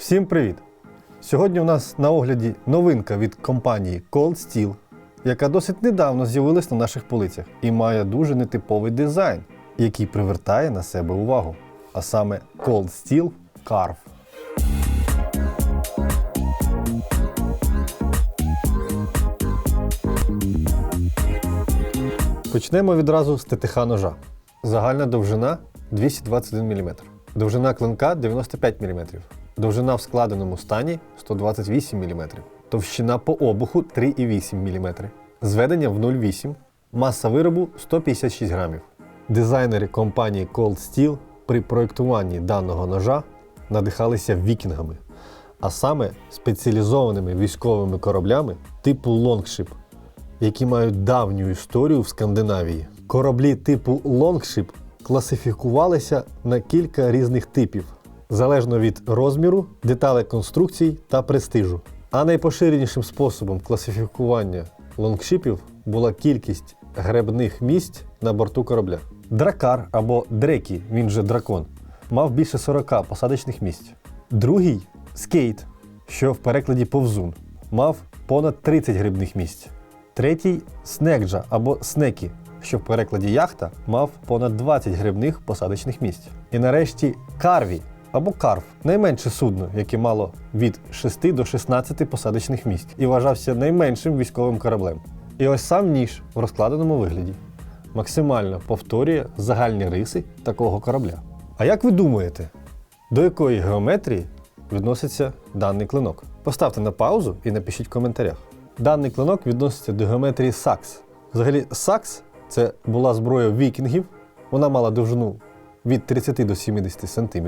Всім привіт! Сьогодні у нас на огляді новинка від компанії Cold Steel, яка досить недавно з'явилась на наших полицях і має дуже нетиповий дизайн, який привертає на себе увагу. А саме Cold Steel Carve. Почнемо відразу з ТТХ ножа. Загальна довжина 221 мм. Довжина клинка 95 мм. Довжина в складеному стані 128 мм. Товщина по обуху 3,8 мм. Зведення в 0,8. Маса виробу 156 грамів. Дизайнери компанії Cold Steel при проєктуванні даного ножа надихалися вікінгами, а саме спеціалізованими військовими кораблями типу Longship, які мають давню історію в Скандинавії. Кораблі типу Longship класифікувалися на кілька різних типів, залежно від розміру, деталей конструкцій та престижу. А найпоширенішим способом класифікування лонгшипів була кількість гребних місць на борту корабля. Дракар або Дрекі, він же дракон, мав більше 40 посадочних місць. Другий скейт, що в перекладі повзун, мав понад 30 грибних місць. Третій снекджа або снекі, що в перекладі яхта мав понад 20 грибних посадочних місць. І нарешті карві або карф найменше судно, яке мало від 6 до 16 посадочних місць і вважався найменшим військовим кораблем. І ось сам ніж в розкладеному вигляді максимально повторює загальні риси такого корабля. А як ви думаєте, до якої геометрії відноситься даний клинок? Поставте на паузу і напишіть в коментарях. Даний клинок відноситься до геометрії сакс. Взагалі, сакс це була зброя вікінгів. Вона мала довжину від 30 до 70 см.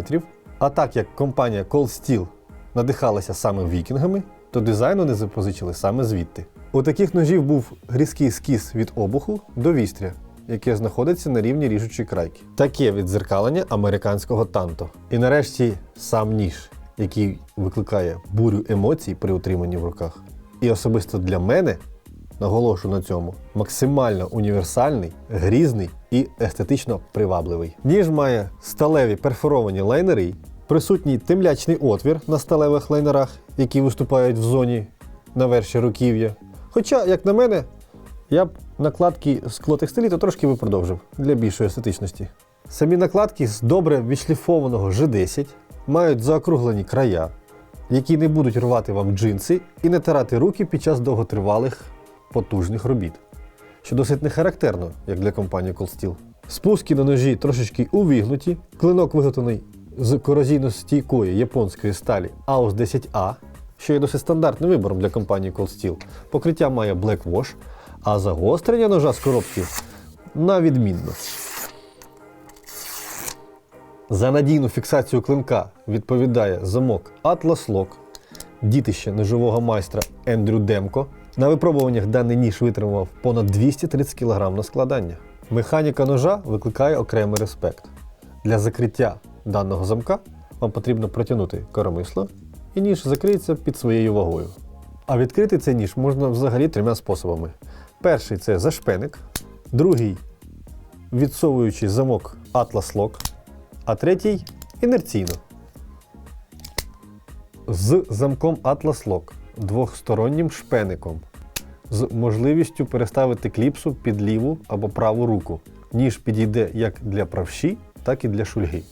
А так як компанія Cold Steel надихалася саме вікінгами, то дизайн вони запозичили саме звідти. У таких ножів був різкий скіс від обуху до вістря, яке знаходиться на рівні ріжучої крайки. Таке віддзеркалення американського танто. І нарешті сам ніж, який викликає бурю емоцій при утриманні в руках. І особисто для мене, наголошую на цьому, максимально універсальний, грізний і естетично привабливий. Ніж має сталеві перфоровані лайнери, присутній темлячний отвір на сталевих лайнерах, які виступають в зоні на верші руків'я. Хоча, як на мене, я б накладки з клотекстиліту трошки би продовжив для більшої естетичності. Самі накладки з добре відшліфованого G10 мають заокруглені края, які не будуть рвати вам джинси і не тирати руки під час довготривалих потужних робіт, що досить не характерно, як для компанії Cold Steel. Спуски на ножі трошечки увігнуті, клинок виготовлений з корозійно-стійкої японської сталі AUS 10A, що є досить стандартним вибором для компанії Cold Steel. Покриття має Black Wash, а загострення ножа з коробки на відмінно. За надійну фіксацію клинка відповідає замок Atlas Lock, дітище ножового майстра Ендрю Демко. На випробуваннях даний ніж витримав понад 230 кг на складання. Механіка ножа викликає окремий респект. Для закриття даного замка вам потрібно протягнути коромисло, і ніж закриється під своєю вагою. А відкрити цей ніж можна взагалі трьома способами. Перший це зашпеник, другий відсовуючий замок Atlas Lock, а третій інерційно. З замком Atlas Lock, двохстороннім шпеником, з можливістю переставити кліпсу під ліву або праву руку. Ніж підійде як для правші, так і для шульги.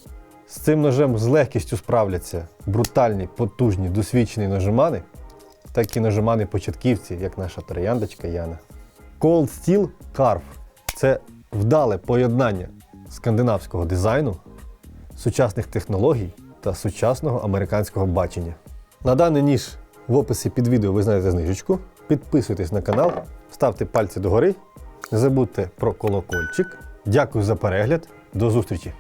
З цим ножем з легкістю справляться брутальні, потужні, досвідчені ножимани, так і ножимани початківці, як наша трояндочка Яна. Cold Steel Carve – це вдале поєднання скандинавського дизайну, сучасних технологій та сучасного американського бачення. На даний ніж в описі під відео ви знайдете знижечку. Підписуйтесь на канал, ставте пальці догори, не забудьте про колокольчик. Дякую за перегляд. До зустрічі!